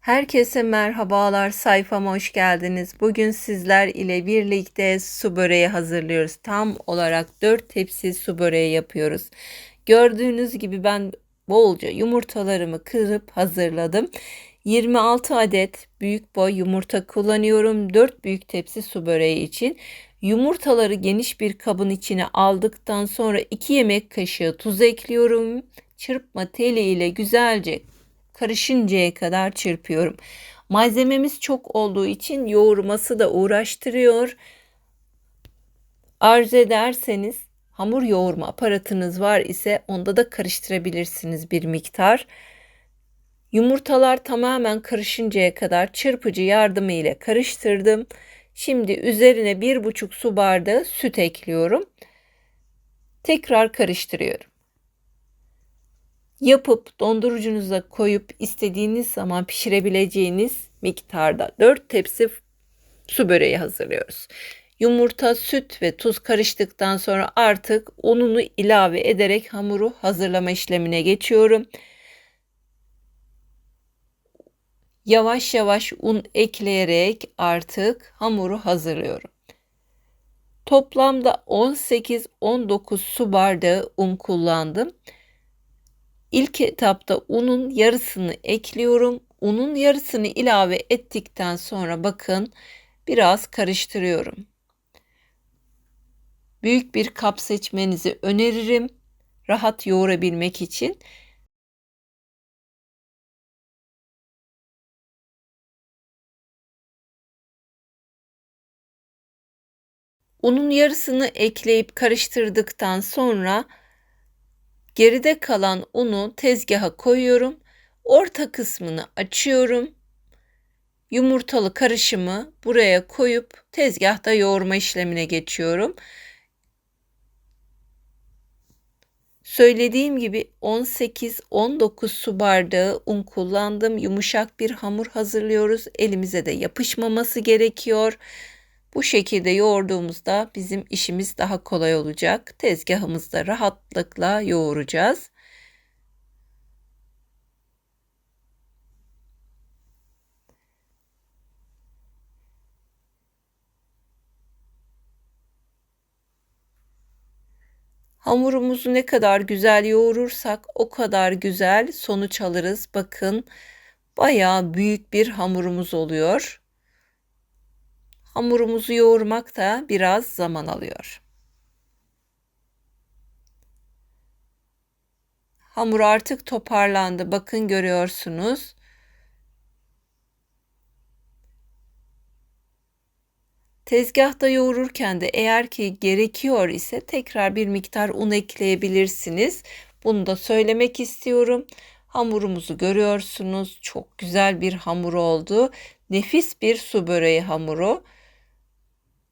Herkese merhabalar, sayfama hoş geldiniz. Bugün sizler ile birlikte su böreği hazırlıyoruz. Tam olarak 4 tepsi su böreği yapıyoruz. Gördüğünüz gibi ben bolca yumurtalarımı kırıp hazırladım. 26 adet büyük boy yumurta kullanıyorum. 4 büyük tepsi su böreği için. Yumurtaları geniş bir kabın içine aldıktan sonra 2 yemek kaşığı tuz ekliyorum. Çırpma teli ile güzelce karışıncaya kadar çırpıyorum. Malzememiz çok olduğu için yoğurması da uğraştırıyor. Arzu ederseniz hamur yoğurma aparatınız var ise onda da karıştırabilirsiniz bir miktar. Yumurtalar tamamen karışıncaya kadar çırpıcı yardımı ile karıştırdım. Şimdi üzerine bir buçuk su bardağı süt ekliyorum. Tekrar karıştırıyorum yapıp dondurucunuza koyup istediğiniz zaman pişirebileceğiniz miktarda 4 tepsi su böreği hazırlıyoruz. Yumurta, süt ve tuz karıştıktan sonra artık ununu ilave ederek hamuru hazırlama işlemine geçiyorum. Yavaş yavaş un ekleyerek artık hamuru hazırlıyorum. Toplamda 18-19 su bardağı un kullandım. İlk etapta unun yarısını ekliyorum. Unun yarısını ilave ettikten sonra bakın biraz karıştırıyorum. Büyük bir kap seçmenizi öneririm. Rahat yoğurabilmek için. Unun yarısını ekleyip karıştırdıktan sonra Geride kalan unu tezgaha koyuyorum. Orta kısmını açıyorum. Yumurtalı karışımı buraya koyup tezgahta yoğurma işlemine geçiyorum. Söylediğim gibi 18-19 su bardağı un kullandım. Yumuşak bir hamur hazırlıyoruz. Elimize de yapışmaması gerekiyor. Bu şekilde yoğurduğumuzda bizim işimiz daha kolay olacak. Tezgahımızda rahatlıkla yoğuracağız. Hamurumuzu ne kadar güzel yoğurursak o kadar güzel sonuç alırız. Bakın bayağı büyük bir hamurumuz oluyor. Hamurumuzu yoğurmak da biraz zaman alıyor. Hamur artık toparlandı. Bakın görüyorsunuz. Tezgahta yoğururken de eğer ki gerekiyor ise tekrar bir miktar un ekleyebilirsiniz. Bunu da söylemek istiyorum. Hamurumuzu görüyorsunuz. Çok güzel bir hamur oldu. Nefis bir su böreği hamuru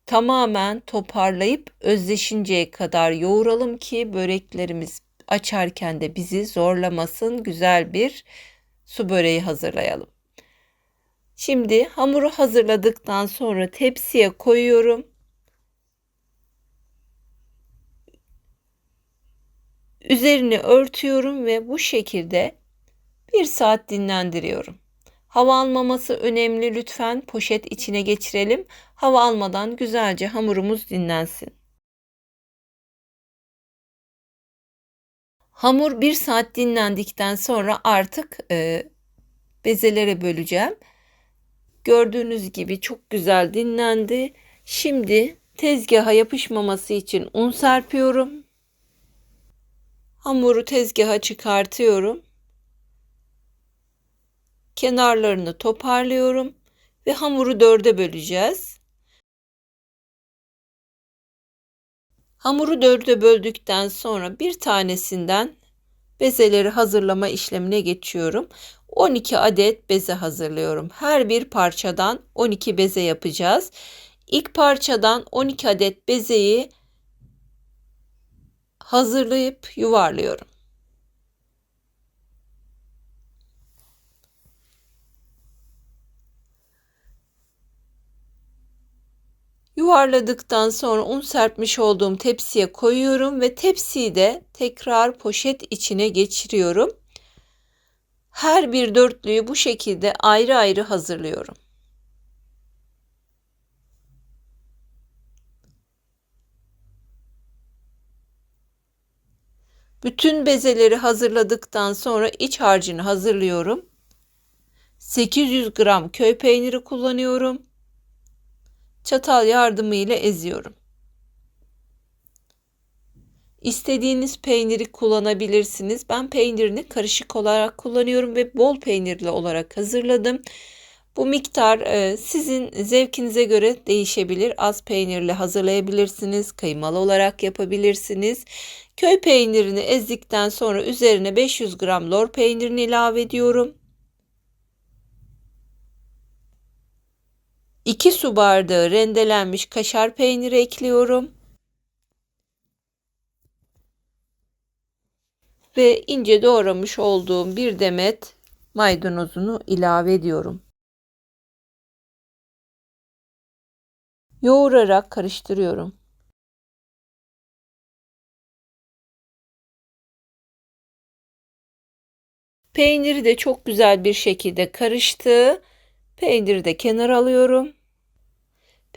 tamamen toparlayıp özleşinceye kadar yoğuralım ki böreklerimiz açarken de bizi zorlamasın. Güzel bir su böreği hazırlayalım. Şimdi hamuru hazırladıktan sonra tepsiye koyuyorum. Üzerini örtüyorum ve bu şekilde bir saat dinlendiriyorum. Hava almaması önemli. Lütfen poşet içine geçirelim. Hava almadan güzelce hamurumuz dinlensin. Hamur bir saat dinlendikten sonra artık e, bezelere böleceğim. Gördüğünüz gibi çok güzel dinlendi. Şimdi tezgaha yapışmaması için un serpiyorum. Hamuru tezgaha çıkartıyorum kenarlarını toparlıyorum ve hamuru dörde böleceğiz. Hamuru dörde böldükten sonra bir tanesinden bezeleri hazırlama işlemine geçiyorum. 12 adet beze hazırlıyorum. Her bir parçadan 12 beze yapacağız. İlk parçadan 12 adet bezeyi hazırlayıp yuvarlıyorum. Yuvarladıktan sonra un serpmiş olduğum tepsiye koyuyorum ve tepsiyi de tekrar poşet içine geçiriyorum. Her bir dörtlüyü bu şekilde ayrı ayrı hazırlıyorum. Bütün bezeleri hazırladıktan sonra iç harcını hazırlıyorum. 800 gram köy peyniri kullanıyorum. Çatal yardımıyla eziyorum. İstediğiniz peyniri kullanabilirsiniz. Ben peynirini karışık olarak kullanıyorum ve bol peynirli olarak hazırladım. Bu miktar e, sizin zevkinize göre değişebilir. Az peynirli hazırlayabilirsiniz. Kıymalı olarak yapabilirsiniz. Köy peynirini ezdikten sonra üzerine 500 gram lor peynirini ilave ediyorum. 2 su bardağı rendelenmiş kaşar peyniri ekliyorum. Ve ince doğramış olduğum bir demet maydanozunu ilave ediyorum. Yoğurarak karıştırıyorum. Peyniri de çok güzel bir şekilde karıştı. Peyniri de kenara alıyorum.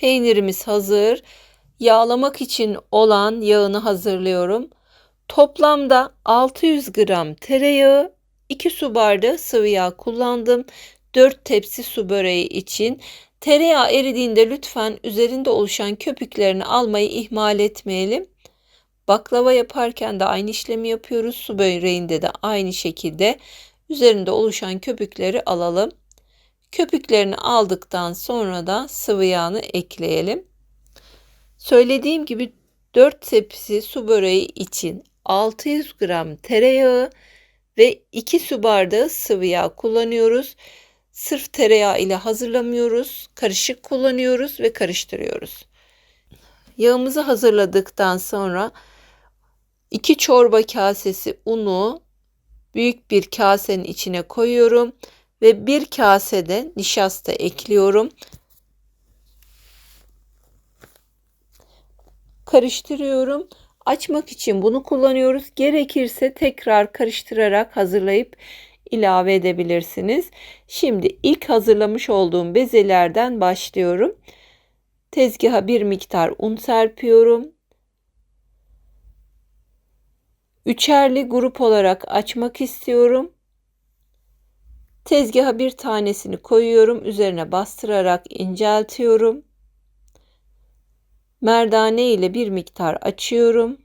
Peynirimiz hazır. Yağlamak için olan yağını hazırlıyorum. Toplamda 600 gram tereyağı, 2 su bardağı sıvı yağ kullandım. 4 tepsi su böreği için. Tereyağı eridiğinde lütfen üzerinde oluşan köpüklerini almayı ihmal etmeyelim. Baklava yaparken de aynı işlemi yapıyoruz. Su böreğinde de aynı şekilde üzerinde oluşan köpükleri alalım. Köpüklerini aldıktan sonra da sıvı yağını ekleyelim. Söylediğim gibi 4 tepsi su böreği için 600 gram tereyağı ve 2 su bardağı sıvı yağ kullanıyoruz. Sırf tereyağı ile hazırlamıyoruz. Karışık kullanıyoruz ve karıştırıyoruz. Yağımızı hazırladıktan sonra 2 çorba kasesi unu büyük bir kasenin içine koyuyorum ve bir kasede nişasta ekliyorum. Karıştırıyorum. Açmak için bunu kullanıyoruz. Gerekirse tekrar karıştırarak hazırlayıp ilave edebilirsiniz. Şimdi ilk hazırlamış olduğum bezelerden başlıyorum. Tezgaha bir miktar un serpiyorum. Üçerli grup olarak açmak istiyorum. Tezgaha bir tanesini koyuyorum. Üzerine bastırarak inceltiyorum. Merdane ile bir miktar açıyorum.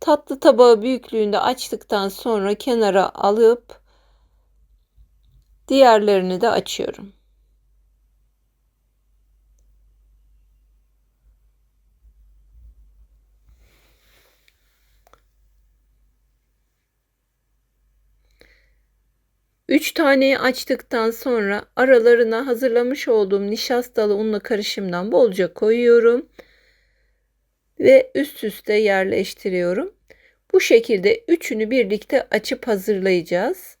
Tatlı tabağı büyüklüğünde açtıktan sonra kenara alıp diğerlerini de açıyorum. Üç taneyi açtıktan sonra aralarına hazırlamış olduğum nişastalı unla karışımdan bolca koyuyorum ve üst üste yerleştiriyorum. Bu şekilde üçünü birlikte açıp hazırlayacağız.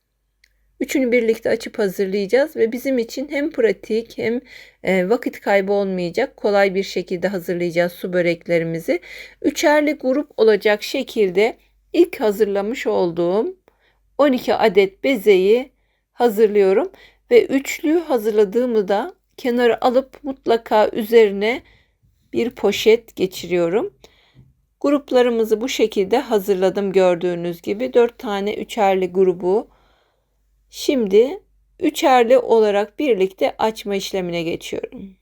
Üçünü birlikte açıp hazırlayacağız ve bizim için hem pratik hem e, vakit kaybı olmayacak kolay bir şekilde hazırlayacağız su böreklerimizi. Üçerli grup olacak şekilde ilk hazırlamış olduğum 12 adet bezeyi hazırlıyorum ve üçlü hazırladığımı da kenara alıp mutlaka üzerine bir poşet geçiriyorum. Gruplarımızı bu şekilde hazırladım gördüğünüz gibi. 4 tane üçerli grubu. Şimdi üçerli olarak birlikte açma işlemine geçiyorum.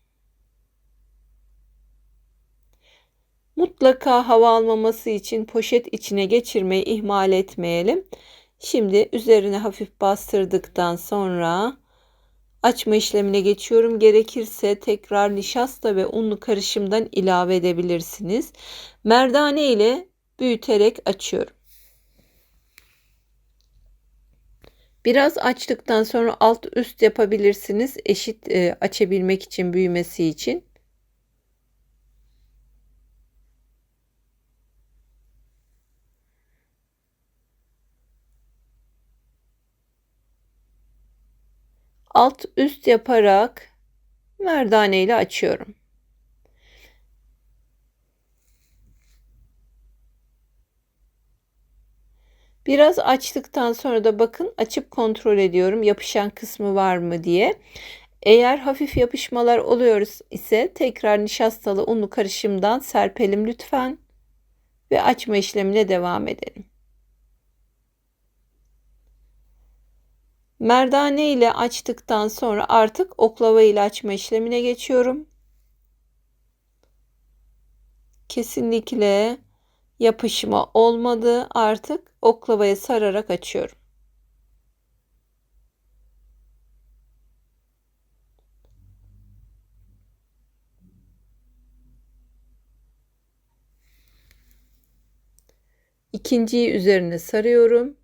Mutlaka hava almaması için poşet içine geçirmeyi ihmal etmeyelim. Şimdi üzerine hafif bastırdıktan sonra açma işlemine geçiyorum. Gerekirse tekrar nişasta ve unlu karışımdan ilave edebilirsiniz. Merdane ile büyüterek açıyorum. Biraz açtıktan sonra alt üst yapabilirsiniz. Eşit e, açabilmek için büyümesi için. alt üst yaparak merdane ile açıyorum. Biraz açtıktan sonra da bakın açıp kontrol ediyorum yapışan kısmı var mı diye. Eğer hafif yapışmalar oluyoruz ise tekrar nişastalı unlu karışımdan serpelim lütfen ve açma işlemine devam edelim. Merdane ile açtıktan sonra artık oklava ile açma işlemine geçiyorum. Kesinlikle yapışma olmadı. Artık oklavaya sararak açıyorum. İkinciyi üzerine sarıyorum.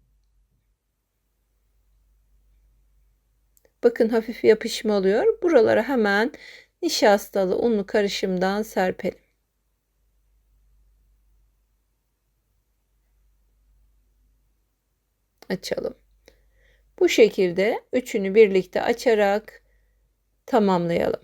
Bakın hafif yapışma oluyor. Buralara hemen nişastalı unlu karışımdan serpelim. Açalım. Bu şekilde üçünü birlikte açarak tamamlayalım.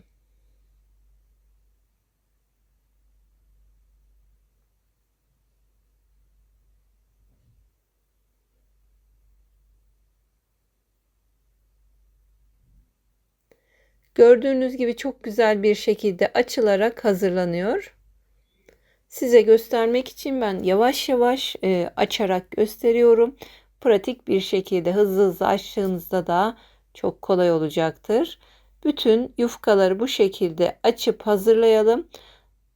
Gördüğünüz gibi çok güzel bir şekilde açılarak hazırlanıyor. Size göstermek için ben yavaş yavaş e, açarak gösteriyorum. Pratik bir şekilde hızlı hızlı açtığınızda da çok kolay olacaktır. Bütün yufkaları bu şekilde açıp hazırlayalım.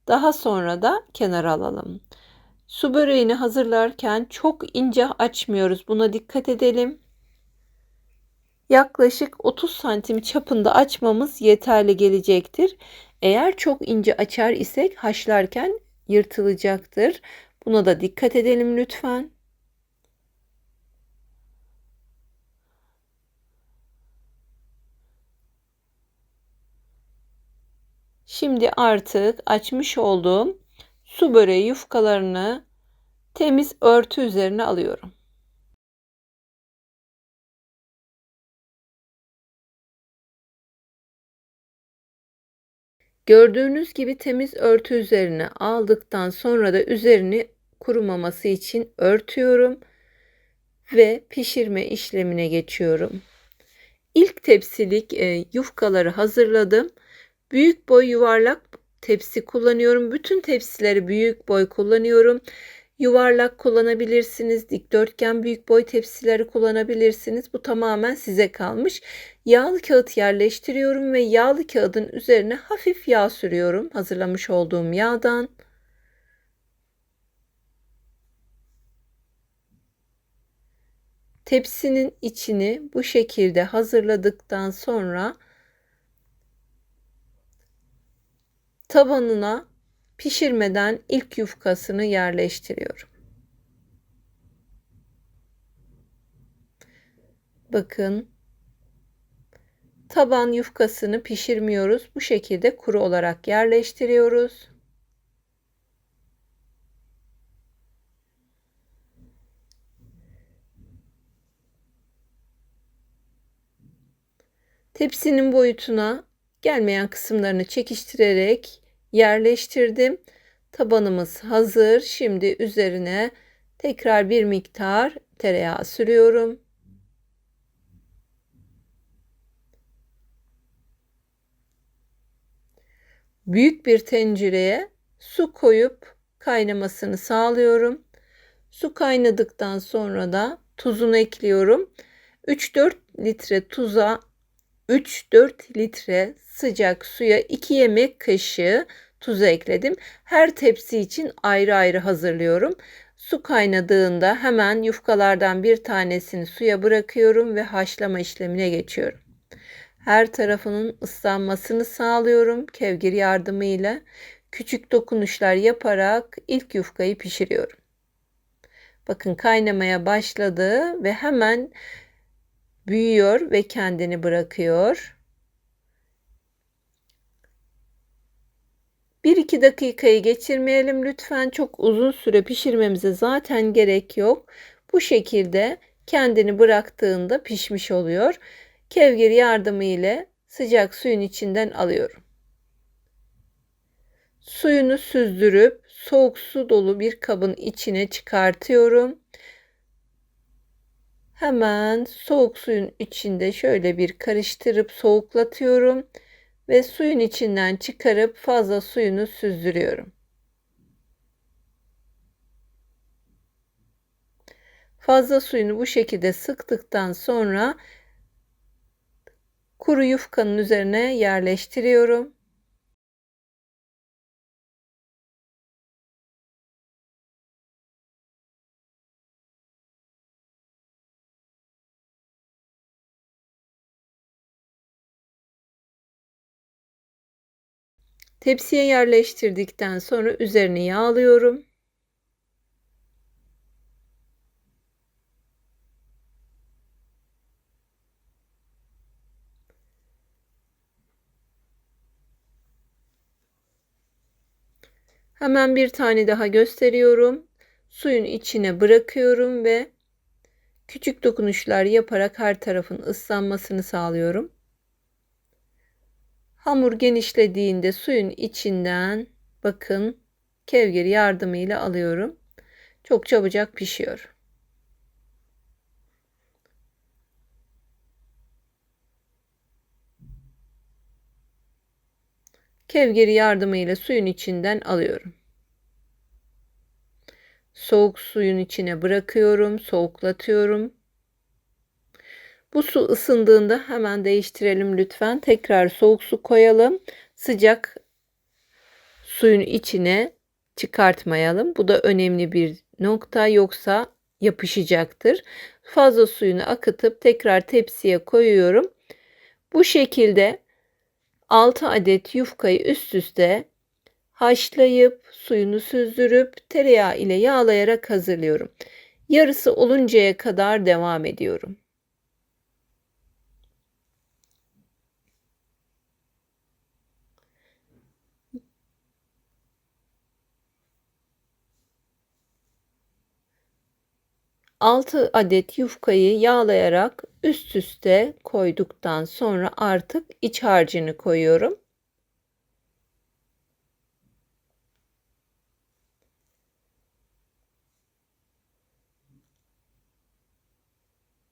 Daha sonra da kenara alalım. Su böreğini hazırlarken çok ince açmıyoruz. Buna dikkat edelim yaklaşık 30 santim çapında açmamız yeterli gelecektir. Eğer çok ince açar isek haşlarken yırtılacaktır. Buna da dikkat edelim lütfen. Şimdi artık açmış olduğum su böreği yufkalarını temiz örtü üzerine alıyorum. Gördüğünüz gibi temiz örtü üzerine aldıktan sonra da üzerini kurumaması için örtüyorum ve pişirme işlemine geçiyorum. İlk tepsilik e, yufkaları hazırladım. Büyük boy yuvarlak tepsi kullanıyorum. Bütün tepsileri büyük boy kullanıyorum. Yuvarlak kullanabilirsiniz. Dikdörtgen büyük boy tepsileri kullanabilirsiniz. Bu tamamen size kalmış. Yağlı kağıt yerleştiriyorum ve yağlı kağıdın üzerine hafif yağ sürüyorum. Hazırlamış olduğum yağdan. Tepsinin içini bu şekilde hazırladıktan sonra tabanına pişirmeden ilk yufkasını yerleştiriyorum. Bakın taban yufkasını pişirmiyoruz. Bu şekilde kuru olarak yerleştiriyoruz. Tepsinin boyutuna gelmeyen kısımlarını çekiştirerek yerleştirdim. Tabanımız hazır. Şimdi üzerine tekrar bir miktar tereyağı sürüyorum. Büyük bir tencereye su koyup kaynamasını sağlıyorum. Su kaynadıktan sonra da tuzunu ekliyorum. 3-4 litre tuza 3-4 litre sıcak suya 2 yemek kaşığı tuzu ekledim. Her tepsi için ayrı ayrı hazırlıyorum. Su kaynadığında hemen yufkalardan bir tanesini suya bırakıyorum ve haşlama işlemine geçiyorum. Her tarafının ıslanmasını sağlıyorum kevgir yardımıyla. Küçük dokunuşlar yaparak ilk yufkayı pişiriyorum. Bakın kaynamaya başladı ve hemen büyüyor ve kendini bırakıyor. 1-2 dakikayı geçirmeyelim lütfen. Çok uzun süre pişirmemize zaten gerek yok. Bu şekilde kendini bıraktığında pişmiş oluyor. Kevgir yardımı ile sıcak suyun içinden alıyorum. Suyunu süzdürüp soğuk su dolu bir kabın içine çıkartıyorum Hemen soğuk suyun içinde şöyle bir karıştırıp soğuklatıyorum ve suyun içinden çıkarıp fazla suyunu süzdürüyorum. Fazla suyunu bu şekilde sıktıktan sonra kuru yufkanın üzerine yerleştiriyorum. Tepsiye yerleştirdikten sonra üzerini yağlıyorum. Hemen bir tane daha gösteriyorum. Suyun içine bırakıyorum ve küçük dokunuşlar yaparak her tarafın ıslanmasını sağlıyorum. Hamur genişlediğinde suyun içinden bakın kevgir yardımıyla alıyorum. Çok çabucak pişiyor. Kevgiri yardımıyla suyun içinden alıyorum. Soğuk suyun içine bırakıyorum, soğuklatıyorum. Bu su ısındığında hemen değiştirelim lütfen. Tekrar soğuk su koyalım. Sıcak suyun içine çıkartmayalım. Bu da önemli bir nokta yoksa yapışacaktır. Fazla suyunu akıtıp tekrar tepsiye koyuyorum. Bu şekilde 6 adet yufkayı üst üste haşlayıp suyunu süzdürüp tereyağı ile yağlayarak hazırlıyorum. Yarısı oluncaya kadar devam ediyorum. Altı adet yufkayı yağlayarak üst üste koyduktan sonra artık iç harcını koyuyorum.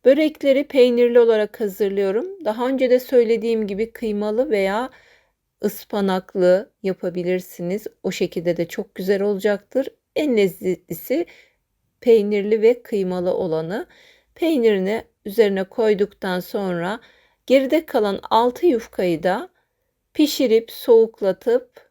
Börekleri peynirli olarak hazırlıyorum. Daha önce de söylediğim gibi kıymalı veya ıspanaklı yapabilirsiniz. O şekilde de çok güzel olacaktır. En lezzetlisi peynirli ve kıymalı olanı. Peynirini üzerine koyduktan sonra geride kalan 6 yufkayı da pişirip soğuklatıp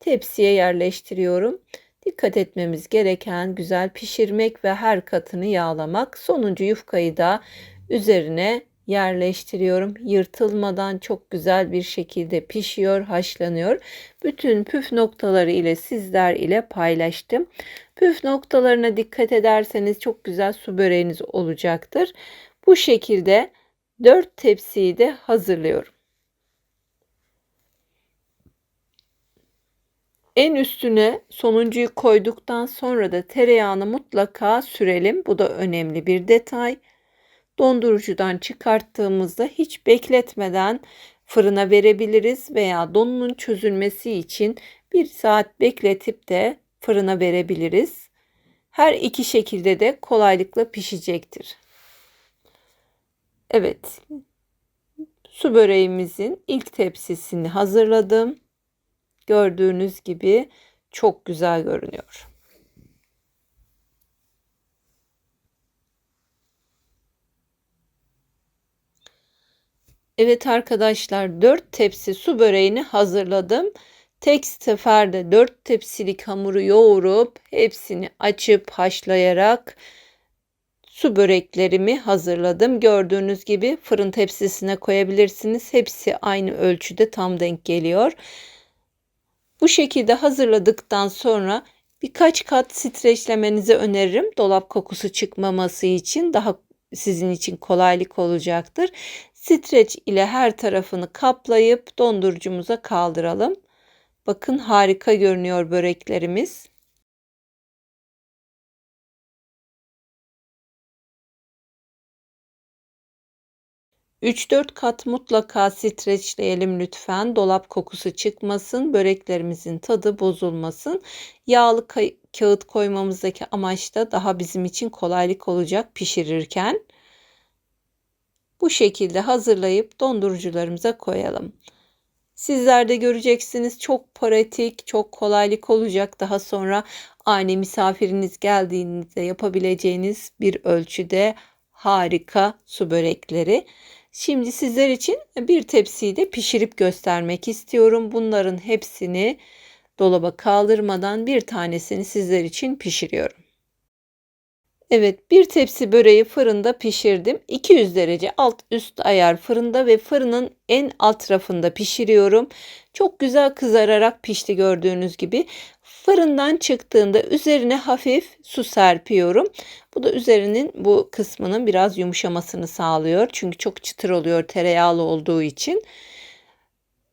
tepsiye yerleştiriyorum. Dikkat etmemiz gereken güzel pişirmek ve her katını yağlamak. Sonuncu yufkayı da üzerine yerleştiriyorum. Yırtılmadan çok güzel bir şekilde pişiyor, haşlanıyor. Bütün püf noktaları ile sizler ile paylaştım. Püf noktalarına dikkat ederseniz çok güzel su böreğiniz olacaktır. Bu şekilde 4 tepsiyi de hazırlıyorum. En üstüne sonuncuyu koyduktan sonra da tereyağını mutlaka sürelim. Bu da önemli bir detay. Dondurucudan çıkarttığımızda hiç bekletmeden fırına verebiliriz veya donunun çözülmesi için bir saat bekletip de fırına verebiliriz. Her iki şekilde de kolaylıkla pişecektir. Evet. Su böreğimizin ilk tepsisini hazırladım. Gördüğünüz gibi çok güzel görünüyor. Evet arkadaşlar 4 tepsi su böreğini hazırladım. Tek seferde 4 tepsilik hamuru yoğurup hepsini açıp haşlayarak su böreklerimi hazırladım. Gördüğünüz gibi fırın tepsisine koyabilirsiniz. Hepsi aynı ölçüde tam denk geliyor. Bu şekilde hazırladıktan sonra birkaç kat streçlemenizi öneririm. Dolap kokusu çıkmaması için daha sizin için kolaylık olacaktır. Streç ile her tarafını kaplayıp dondurucumuza kaldıralım. Bakın harika görünüyor böreklerimiz. 3-4 kat mutlaka streçleyelim lütfen. Dolap kokusu çıkmasın. Böreklerimizin tadı bozulmasın. Yağlı kağıt koymamızdaki amaç da daha bizim için kolaylık olacak pişirirken. Bu şekilde hazırlayıp dondurucularımıza koyalım. Sizler de göreceksiniz çok pratik, çok kolaylık olacak. Daha sonra ani misafiriniz geldiğinde yapabileceğiniz bir ölçüde harika su börekleri. Şimdi sizler için bir tepsiyi de pişirip göstermek istiyorum. Bunların hepsini dolaba kaldırmadan bir tanesini sizler için pişiriyorum. Evet, bir tepsi böreği fırında pişirdim. 200 derece alt üst ayar fırında ve fırının en alt rafında pişiriyorum. Çok güzel kızararak pişti gördüğünüz gibi. Fırından çıktığında üzerine hafif su serpiyorum. Bu da üzerinin bu kısmının biraz yumuşamasını sağlıyor. Çünkü çok çıtır oluyor tereyağlı olduğu için.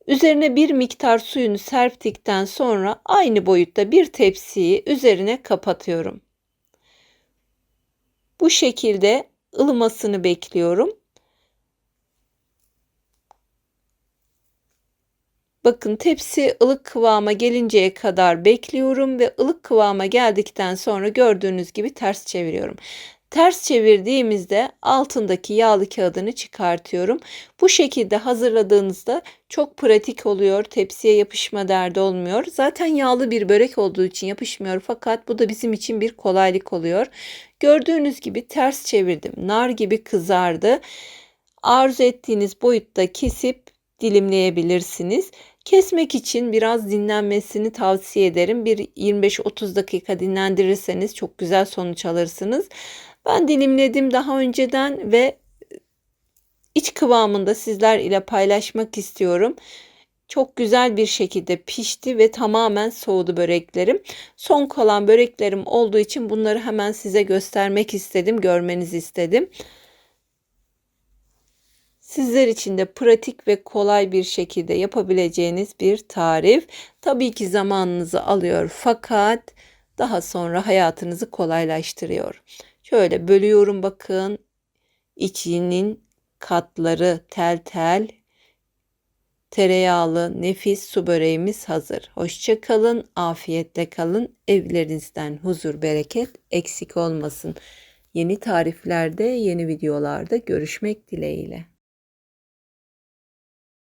Üzerine bir miktar suyunu serptikten sonra aynı boyutta bir tepsiyi üzerine kapatıyorum. Bu şekilde ılımasını bekliyorum. Bakın tepsi ılık kıvama gelinceye kadar bekliyorum ve ılık kıvama geldikten sonra gördüğünüz gibi ters çeviriyorum. Ters çevirdiğimizde altındaki yağlı kağıdını çıkartıyorum. Bu şekilde hazırladığınızda çok pratik oluyor. Tepsiye yapışma derdi olmuyor. Zaten yağlı bir börek olduğu için yapışmıyor fakat bu da bizim için bir kolaylık oluyor. Gördüğünüz gibi ters çevirdim. Nar gibi kızardı. Arzu ettiğiniz boyutta kesip dilimleyebilirsiniz. Kesmek için biraz dinlenmesini tavsiye ederim. Bir 25-30 dakika dinlendirirseniz çok güzel sonuç alırsınız. Ben dilimledim daha önceden ve iç kıvamında sizler ile paylaşmak istiyorum. Çok güzel bir şekilde pişti ve tamamen soğudu böreklerim. Son kalan böreklerim olduğu için bunları hemen size göstermek istedim, görmenizi istedim. Sizler için de pratik ve kolay bir şekilde yapabileceğiniz bir tarif. Tabii ki zamanınızı alıyor fakat daha sonra hayatınızı kolaylaştırıyor. Şöyle bölüyorum bakın. İçinin katları tel tel tereyağlı nefis su böreğimiz hazır. Hoşça kalın, afiyetle kalın. Evlerinizden huzur, bereket eksik olmasın. Yeni tariflerde, yeni videolarda görüşmek dileğiyle.